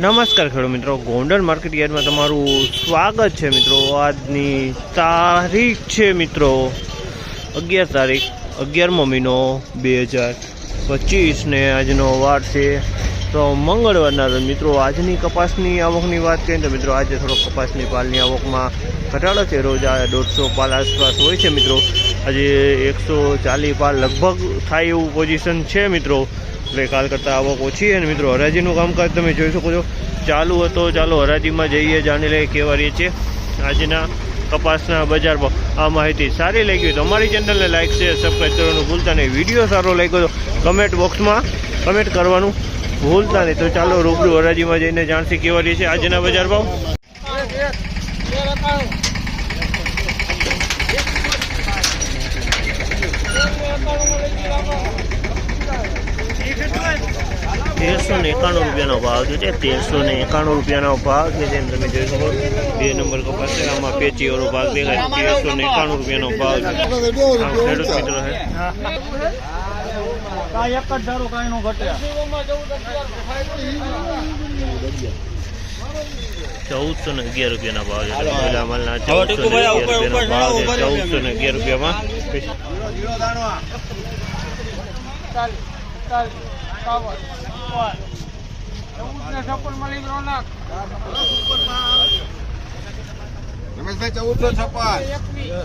નમસ્કાર ખેડૂત મિત્રો, ગોંડલ માર્કેટ યાર્ડમાં તમારું સ્વાગત છે મિત્રો. આજની તારીખ છે મિત્રો અગિયાર તારીખ, અગિયારમો મહિનો બે હજાર પચીસને આજનો વાર છે. તો મંગળવારના રોજ મિત્રો, આજની કપાસની આવકની વાત કરીએ તો મિત્રો, આજે થોડો કપાસની પાલની આવકમાં ઘટાડો છે. રોજ આ દોઢસો પાલ આસપાસ હોય છે મિત્રો. આજે એકસો ચાલીસ પાલ લગભગ થાય એવું પોઝિશન છે મિત્રો. એટલે કાલ કરતાં આવક ઓછી અને મિત્રો હરાજીનું કામકાજ તમે જોઈ શકો છો. ચાલુ હતો, ચાલો હરાજીમાં જઈએ, જાણી લઈએ કેવા રહીએ છે. આજના કપાસના બજાર ભાવ આ માહિતી સારી લાગી તો અમારી ચેનલને લાઈક, શેર સબસ્ક્રાઈબ કરવાનું ભૂલતા નહીં. વીડિયો સારો લાગ્યો તો કમેન્ટ બોક્સમાં કમેન્ટ કરવાનું ભૂલતા નહીં. તો ચાલો રૂબરૂ હરાજીમાં જઈને જાણશે કેવા રહે છે આજના બજાર ભાવ. તેરસો ને એકાણું રૂપિયાનો ભાવ જે છે. તેરસો ને એકાણું રૂપિયાનો ભાવ છે. જેમ તમે જોઈ શકો બે નંબર કપાસ છે. આમાં પેચીઓનો ભાગ દેખાય. તેરસો ને એકાણું રૂપિયાનો ભાવ છે. ખેડૂત મિત્રો છે. એક જ ધારો કાંઈ નો ઘટે. ચૌદસો ને અગિયાર રૂપિયાના ભાવ છે. તમે માલના ચૌદસો ને અગિયાર રૂપિયાનો ભાવ છે. ચૌદસો ને અગિયાર રૂપિયામાં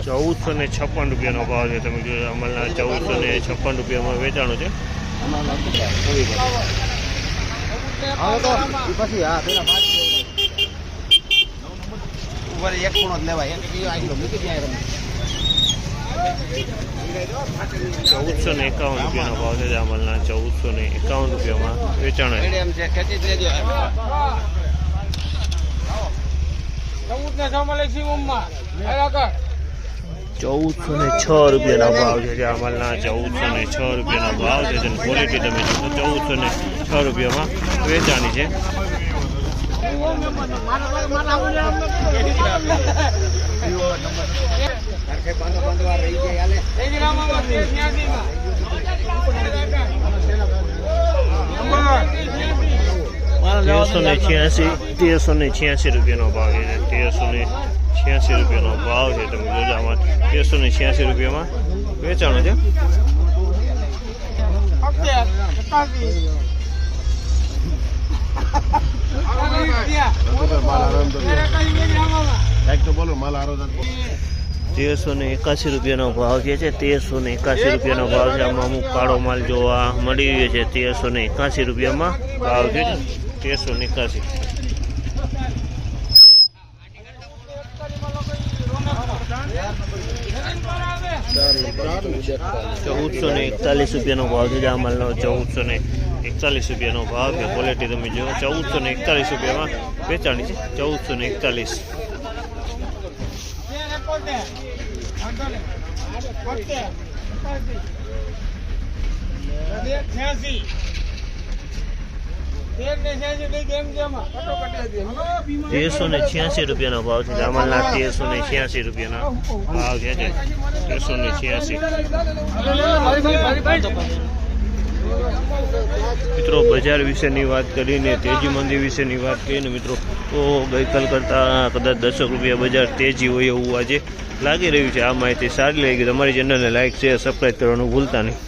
ચૌદસો ને છપ્પન રૂપિયાનો ભાવ છે. તમે જોયો અમલના ચૌદસો ને છપ્પન રૂપિયામાં વેચાણું છે. એક ખૂણો જ લેવાય એક કીધું આ કિલો મૂકી દે રમેશ ચૌદસો ને એકાવન રૂપિયાનો ભાવ છે અમલના ચૌદસો ને એકાવન રૂપિયામાં વેચાણ ચૌદસો ને છ રૂપિયાના ભાવ છે જે અમલના ચૌદસો ને છ રૂપિયાના ભાવ છે તેની ક્વોલિટી તમે જોશો ચૌદસો ને છ રૂપિયામાં વેચાણી છે. તેરસો ને છ્યાસી, તેરસો ને છ્યાસી રૂપિયાનો ભાવ છે. તેરસો ને છ્યાસી રૂપિયાનો ભાવ છે તમે જોજો આમાં. તેરસો ને છ્યાસી રૂપિયામાં વેચાણો છે. તેરસો ને એકાસી રૂપિયાનો ભાવ જે છે, તેરસો ને એકાસી રૂપિયાનો ભાવ છે. આમાં અમુક કાળો માલ જોવા મળી રહ્યો છે. તેરસો ને એકાસી રૂપિયામાં ભાવ છે. તેરસો એકાસી ચૌદસો ને એકતાલીસ રૂપિયાનો ભાવ છે જામલનો ચૌદસો ને એકતાલીસ રૂપિયાનો ભાવ છે. ક્વોલિટી તમે જુઓ ચૌદસો ને એકતાલીસ રૂપિયામાં વેચાણી છે. ચૌદસો ને એકતાલીસ તેરસો ને છ્યાસી રૂપિયાનો ભાવ છે. જામલના તેરસો ને છ્યાસી રૂપિયાના ભાવ છે તેરસો ને છ્યાસી. મિત્રો, બજાર વિશેની વાત કરીને, તેજી મંદી વિશેની વાત કરીને, મિત્રો, તો ગઈકાલ કરતાં કદાચ દસક રૂપિયા બજાર તેજી હોય એવું આજે લાગી રહ્યું છે. આ માહિતી સારી લાગી તમારી ચેનલને લાઇક શેર સબસ્ક્રાઈબ કરવાનું ભૂલતા નહીં.